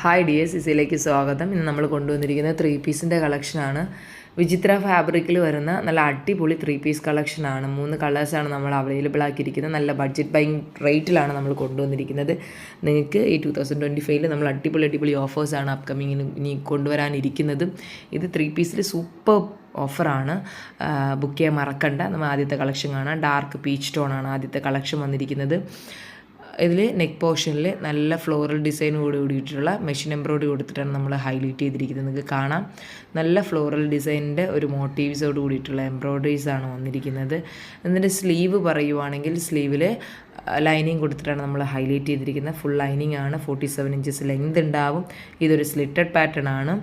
Hi D S സിസിയിലേക്ക് സ്വാഗതം. ഇന്ന് നമ്മൾ കൊണ്ടുവന്നിരിക്കുന്നത് ത്രീ പീസിന്റെ കളക്ഷനാണ് വിചിത്ര ഫാബ്രിക്കിൽ വരുന്ന നല്ല അടിപൊളി ത്രീ പീസ് കളക്ഷനാണ് മൂന്ന് കളേഴ്സാണ് നമ്മൾ അവൈലബിൾ ആക്കിയിരിക്കുന്നത്. നല്ല ബഡ്ജറ്റ് ബൈങ് റേറ്റിലാണ് നമ്മൾ കൊണ്ടുവന്നിരിക്കുന്നത്. നിങ്ങൾക്ക് ഈ ടു തൗസൻഡ് ട്വന്റി ഫൈവിൽ നമ്മൾ അടിപൊളി അടിപൊളി ഓഫേഴ്സാണ് അപ്കമിങ്ങിന് ഇനി കൊണ്ടുവരാനിരിക്കുന്നത്. ഇത് ത്രീ പീസിൽ സൂപ്പർ ഓഫറാണ് ബുക്ക് ചെയ്യാൻ മറക്കണ്ട. നമ്മൾ ആദ്യത്തെ കളക്ഷൻ കാണാം. ഡാർക്ക് പീച്ച് ടോണാണ് ആദ്യത്തെ കളക്ഷൻ വന്നിരിക്കുന്നത്. ഇതിൽ നെക്ക് പോർഷനിൽ നല്ല ഫ്ലോറൽ ഡിസൈനോട് കൂടിയിട്ടുള്ള മെഷീൻ എംബ്രോയിഡറി കൊടുത്തിട്ടാണ് നമ്മൾ ഹൈലൈറ്റ് ചെയ്തിരിക്കുന്നത്. നിങ്ങൾക്ക് കാണാം. നല്ല ഫ്ലോറൽ ഡിസൈനിന്റെ ഒരു മോട്ടീവ്സോട് കൂടിയിട്ടുള്ള എംബ്രോയിഡറീസ് ആണ് വന്നിരിക്കുന്നത്. എന്നിട്ട് സ്ലീവ് പറയുവാണെങ്കിൽ സ്ലീവിൽ ലൈനിങ് കൊടുത്തിട്ടാണ് നമ്മൾ ഹൈലൈറ്റ് ചെയ്തിരിക്കുന്നത്. ഫുൾ ലൈനിങ് ആണ്. ഫോർട്ടി സെവൻ ഇഞ്ചസ് ലെങ്ത് ഉണ്ടാവും. ഇതൊരു സ്ലിറ്റഡ് പാറ്റേൺ ആണ്.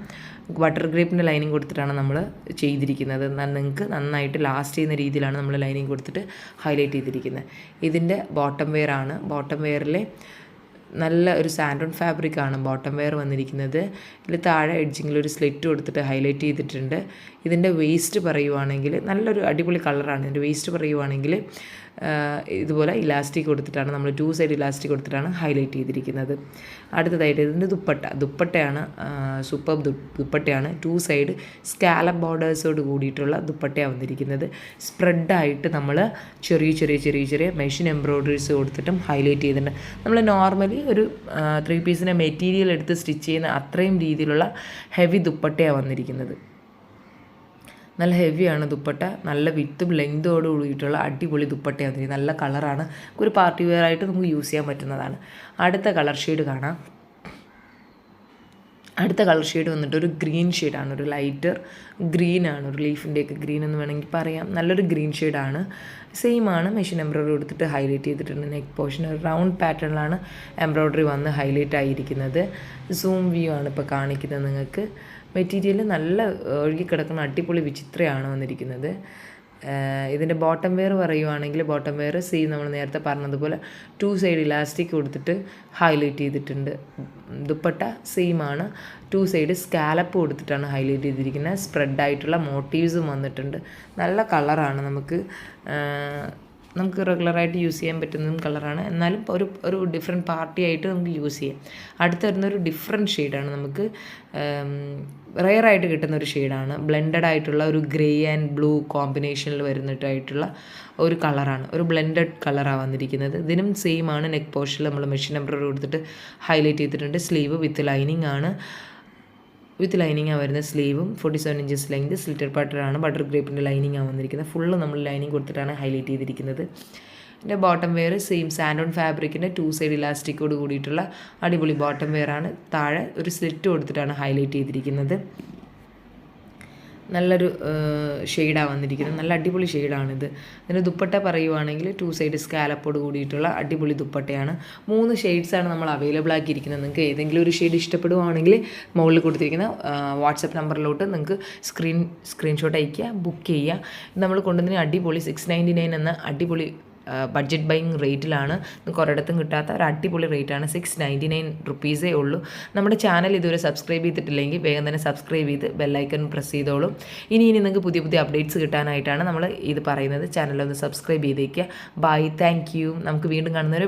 ബട്ടർ ഗ്രേപ്പിന്റെ ലൈനിങ് കൊടുത്തിട്ടാണ് നമ്മൾ ചെയ്തിരിക്കുന്നത്. നിങ്ങൾക്ക് നന്നായിട്ട് ലാസ്റ്റ് ചെയ്യുന്ന രീതിയിലാണ് നമ്മൾ ലൈനിങ് കൊടുത്തിട്ട് ഹൈലൈറ്റ് ചെയ്തിരിക്കുന്നത്. ഇതിന്റെ ബോട്ടം വെയർ ആണ്. ബോട്ടം വെയറിലെ നല്ല ഒരു സാൻഡോൺ ഫാബ്രിക് ആണ് ബോട്ടം വെയർ വന്നിരിക്കുന്നത്. ഇതിൽ താഴെ എഡ്ജിങ്ങിൽ ഒരു സ്ലിറ്റ് കൊടുത്തിട്ട് ഹൈലൈറ്റ് ചെയ്തിട്ടുണ്ട്. ഇതിന്റെ വേസ്റ്റ് പറയുവാണെങ്കിൽ നല്ലൊരു അടിപൊളി കളറാണ് ഇതിന്റെ വേസ്റ്റ് പറയുവാണെങ്കിൽ ഇതുപോലെ ഇലാസ്റ്റിക് കൊടുത്തിട്ടാണ് നമ്മൾ ടു സൈഡ് ഇലാസ്റ്റിക് കൊടുത്തിട്ടാണ് ഹൈലൈറ്റ് ചെയ്തിരിക്കുന്നത്. അടുത്തതായിട്ട് ഇതിന്റെ ദുപ്പട്ട. ദുപ്പട്ടയാണ് സൂപ്പർ ദുപ്പട്ടയാണ്. ടു സൈഡ് സ്കാലപ്പ് ബോർഡേഴ്സോട് കൂടിയിട്ടുള്ള ദുപ്പട്ടയാണ് വന്നിരിക്കുന്നത്. സ്പ്രെഡായിട്ട് നമ്മൾ ചെറിയ ചെറിയ ചെറിയ ചെറിയ മെഷീൻ എംബ്രോയ്ഡറീസ് കൊടുത്തിട്ടും ഹൈലൈറ്റ് ചെയ്തിട്ടുണ്ട്. നമ്മൾ നോർമലി ഒരു ത്രീ പീസിന്റെ മെറ്റീരിയൽ എടുത്ത് സ്റ്റിച്ച് ചെയ്യുന്ന അത്രയും രീതിയിലുള്ള ഹെവി ദുപ്പട്ടയാണ് വന്നിരിക്കുന്നത്. നല്ല ഹെവിയാണ് ദുപ്പട്ട. നല്ല വിത്തും ലെങ്തോട് കൂടിയിട്ടുള്ള അടിപൊളി ദുപ്പട്ടയാണ് നല്ല കളറാണ് ഒരു പാർട്ടി വെയർ ആയിട്ട് നമുക്ക് യൂസ് ചെയ്യാൻ പറ്റുന്നതാണ്. അടുത്ത കളർ ഷെയ്ഡ് കാണാം. അടുത്ത കളർ ഷെയ്ഡ് വന്നിട്ട് ഒരു ഗ്രീൻ ഷെയ്ഡാണ് ഒരു ലൈറ്റർ ഗ്രീൻ ആണ്. ഒരു ലീഫിന്റെയൊക്കെ ഗ്രീൻ എന്ന് വേണമെങ്കിൽ പറയാം. നല്ലൊരു ഗ്രീൻ ഷെയ്ഡാണ് സെയിം ആണ്. മെഷീൻ എംബ്രോയ്ഡറി കൊടുത്തിട്ട് ഹൈലൈറ്റ് ചെയ്തിട്ടുണ്ട്. നെക്ക് പോർഷൻ ഒരു റൗണ്ട് പാറ്റേണിലാണ് എംബ്രോയ്ഡറി വന്ന് ഹൈലൈറ്റ് ആയിരിക്കുന്നത്. സൂം വ്യൂ ആണ് ഇപ്പോൾ കാണിക്കുന്നത് നിങ്ങൾക്ക്. മെറ്റീരിയൽ നല്ല ഒഴുകിക്കിടക്കുന്ന അടിപൊളി വിചിത്രയാണ് വന്നിരിക്കുന്നത്. ഇതിന്റെ ബോട്ടം വെയർ പറയുവാണെങ്കിൽ ബോട്ടം വെയർ സീ നമ്മൾ നേരത്തെ പറഞ്ഞതുപോലെ ടു സൈഡ് ഇലാസ്റ്റിക് കൊടുത്തിട്ട് ഹൈലൈറ്റ് ചെയ്തിട്ടുണ്ട്. ദുപ്പട്ട സെയിമാണ്. ടു സൈഡ് സ്കാലപ്പ് കൊടുത്തിട്ടാണ് ഹൈലൈറ്റ് ചെയ്തിരിക്കുന്നത്. സ്പ്രെഡായിട്ടുള്ള മോട്ടീവ്സും വന്നിട്ടുണ്ട്. നല്ല കളറാണ് നമുക്ക് നമുക്ക് റെഗുലറായിട്ട് യൂസ് ചെയ്യാൻ പറ്റുന്നതും കളറാണ് എന്നാലും ഒരു ഒരു ഡിഫറെന്റ് പാർട്ടി ആയിട്ട് നമുക്ക് യൂസ് ചെയ്യാം. അടുത്ത് വരുന്ന ഒരു ഡിഫറെന്റ് ഷെയ്ഡാണ് നമുക്ക് റെയറായിട്ട് കിട്ടുന്ന ഒരു ഷെയ്ഡാണ് ബ്ലെൻഡഡ് ആയിട്ടുള്ള ഒരു ഗ്രേ ആൻഡ് ബ്ലൂ കോമ്പിനേഷനിൽ വരുന്നിട്ടായിട്ടുള്ള ഒരു കളറാണ് ഒരു ബ്ലെൻഡഡ് കളറാണ് വന്നിരിക്കുന്നത്. ഇതിനും സെയിം ആണ്. നെക്ക് പോർഷനിൽ നമ്മൾ മെഷീൻ എംബ്രോയിഡറി കൊടുത്തിട്ട് ഹൈലൈറ്റ് ചെയ്തിട്ടുണ്ട്. സ്ലീവ് വിത്ത് ലൈനിങ് ആണ്. വിത്ത് ലൈനിങ് ആ വരുന്ന സ്ലീവും ഫോർട്ടി സെവൻ ഇഞ്ചസ് ലെങ്ത് സ്ലിറ്റർ പാറ്ററാണ് ബട്ടർ ഗ്രേപ്പിന്റെ ലൈനിങ് ആണ് വന്നിരിക്കുന്നത്. ഫുള്ള് നമ്മൾ ലൈനിങ് കൊടുത്തിട്ടാണ് ഹൈലൈറ്റ് ചെയ്തിരിക്കുന്നത്. എന്റെ bottom wear same sand on ഫാബ്രിക്കിന്റെ two side ഇലാസ്റ്റിക്കോട് കൂടിയിട്ടുള്ള അടിപൊളി ബോട്ടം വെയറാണ് താഴെ ഒരു സ്ലിറ്റ് കൊടുത്തിട്ടാണ് ഹൈലൈറ്റ് ചെയ്തിരിക്കുന്നത്. നല്ലൊരു ഷെയ്ഡാണ് വന്നിരിക്കുന്നത് നല്ല അടിപൊളി ഷെയ്ഡാണിത് അതിന് ദുപ്പട്ട പറയുവാണെങ്കിൽ ടു സൈഡ് സ്കാലപ്പോട് കൂടിയിട്ടുള്ള അടിപൊളി ദുപ്പട്ടയാണ്. മൂന്ന് ഷെയ്ഡ്സാണ് നമ്മൾ അവൈലബിൾ ആക്കിയിരിക്കുന്നത്. നിങ്ങൾക്ക് ഏതെങ്കിലും ഒരു ഷെയ്ഡ് ഇഷ്ടപ്പെടുവാണെങ്കിൽ മുകളിൽ കൊടുത്തിരിക്കുന്ന വാട്സപ്പ് നമ്പറിലോട്ട് നിങ്ങൾക്ക് സ്ക്രീൻ സ്ക്രീൻഷോട്ട് അയയ്ക്കുക ബുക്ക് ചെയ്യുക. നമ്മൾ കൊണ്ടുവന്നതിന് അടിപൊളി സിക്സ് നയന്റി നയൻ എന്ന അടിപൊളി ബഡ്ജറ്റ് ബൈങ് റേറ്റിലാണ് കുറേയിടത്തും കിട്ടാത്ത ഒരു അടിപൊളി റേറ്റാണ് സിക്സ് നയന്റി നയൻ റുപ്പീസേ ഉള്ളൂ. നമ്മുടെ ചാനൽ ഇതുവരെ സബ്സ്ക്രൈബ് ചെയ്തിട്ടില്ലെങ്കിൽ വേഗം തന്നെ സബ്സ്ക്രൈബ് ചെയ്ത് ബെല്ലൈക്കൺ പ്രസ് ചെയ്തോളും. ഇനി ഇനി നിങ്ങൾക്ക് പുതിയ പുതിയ അപ്ഡേറ്റ്സ് കിട്ടാനായിട്ടാണ് നമ്മൾ ഇത് പറയുന്നത്. ചാനലൊന്ന് സബ്സ്ക്രൈബ് ചെയ്തേക്കുക ബൈ താങ്ക് നമുക്ക് വീണ്ടും കാണുന്നവരെ